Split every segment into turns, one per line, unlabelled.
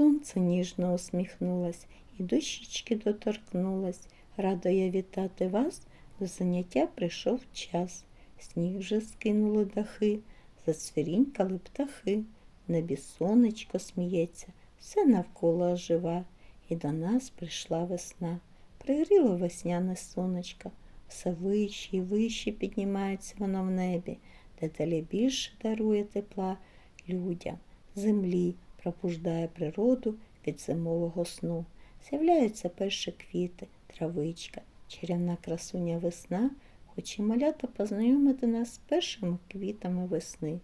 Сонце ніжно усміхнулось і до щічки доторкнулось. Радо я вітати вас, до заняття прийшов час. Сніг вже скинули дахи, зацвірінькали птахи. Небі сонечко сміється, все навколо ожива. І до нас прийшла весна. Пригріло весняне сонечко, все вище і вище піднімається воно в небі, дедалі більше дарує тепла людям, землі, пробуждає природу від зимового сну. З'являються перші квіти, травичка, чарівна красуня весна, хоче малята познайомити нас з першими квітами весни.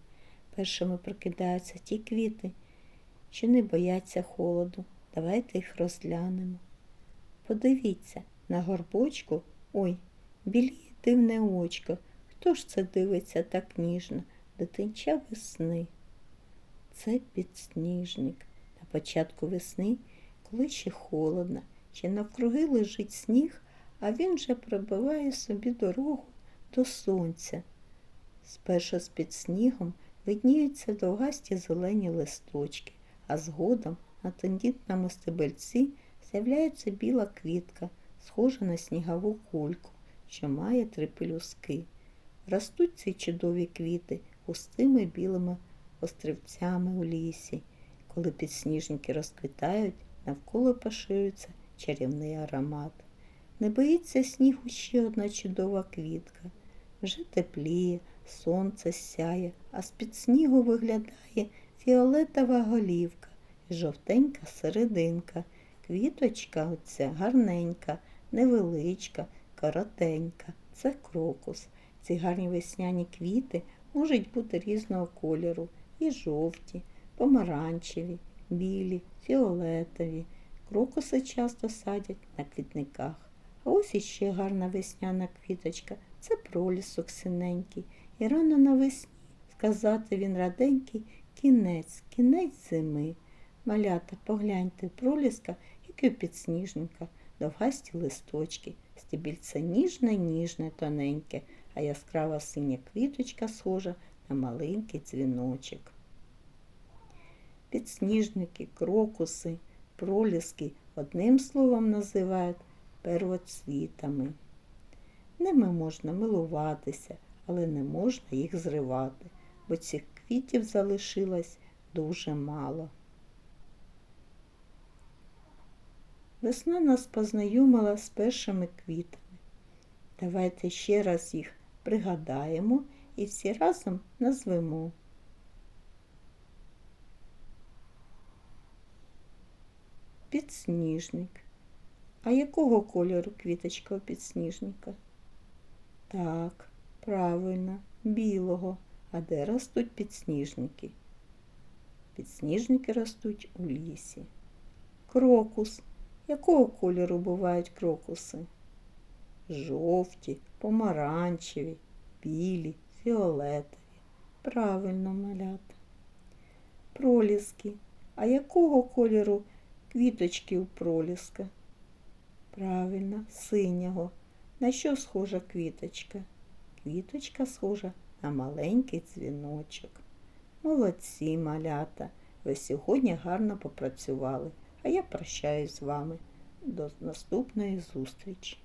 Першими прокидаються ті квіти, що не бояться холоду. Давайте їх розглянемо. Подивіться, на горбочку, ой, біліє дивне очко. Хто ж це дивиться так ніжно, дитинча весни? Це підсніжник. На початку весни, коли ще холодно, ще навкруги лежить сніг, а він вже пробиває собі дорогу до сонця. Спершу з під снігом видніються довгасті зелені листочки, а згодом на тендітному стебельці з'являється біла квітка, схожа на снігову кульку, що має три пелюски. Ростуть ці чудові квіти густими білими острівцями у лісі. Коли підсніжники розквітають, навколо поширюється чарівний аромат. Не боїться снігу ще одна чудова квітка. Вже тепліє, сонце сяє, а з-під снігу виглядає фіолетова голівка і жовтенька серединка. Квіточка оця гарненька, невеличка, коротенька. Це крокус. Ці гарні весняні квіти можуть бути різного кольору і жовті, помаранчеві, білі, фіолетові. Крокуси часто садять на квітниках. А ось іще гарна весняна квіточка це пролісок синенький. І рано навесні сказати він раденький кінець, кінець зими. Малята, погляньте, проліска, який підсніжника, довгасті листочки, стебільце ніжне, ніжне, тоненьке, а яскрава синя квіточка схожа на маленький дзвіночок. Підсніжники, крокуси, проліски одним словом називають первоцвітами. Ними можна милуватися, але не можна їх зривати, бо цих квітів залишилось дуже мало. Весна нас познайомила з першими квітами. Давайте ще раз їх пригадаємо і всі разом назвемо. Підсніжник. А якого кольору квіточка у підсніжника? Так, правильно, білого. А де ростуть підсніжники? Підсніжники ростуть у лісі. Крокус. Якого кольору бувають крокуси? Жовті, помаранчеві, білі, фіолетові. Правильно малята. Проліски. А якого кольору квіточки у проліска? Правильно, синього. На що схожа квіточка? Квіточка схожа на маленький дзвіночок. Молодці, малята! Ви сьогодні гарно попрацювали, а я прощаюсь з вами. До наступної зустрічі!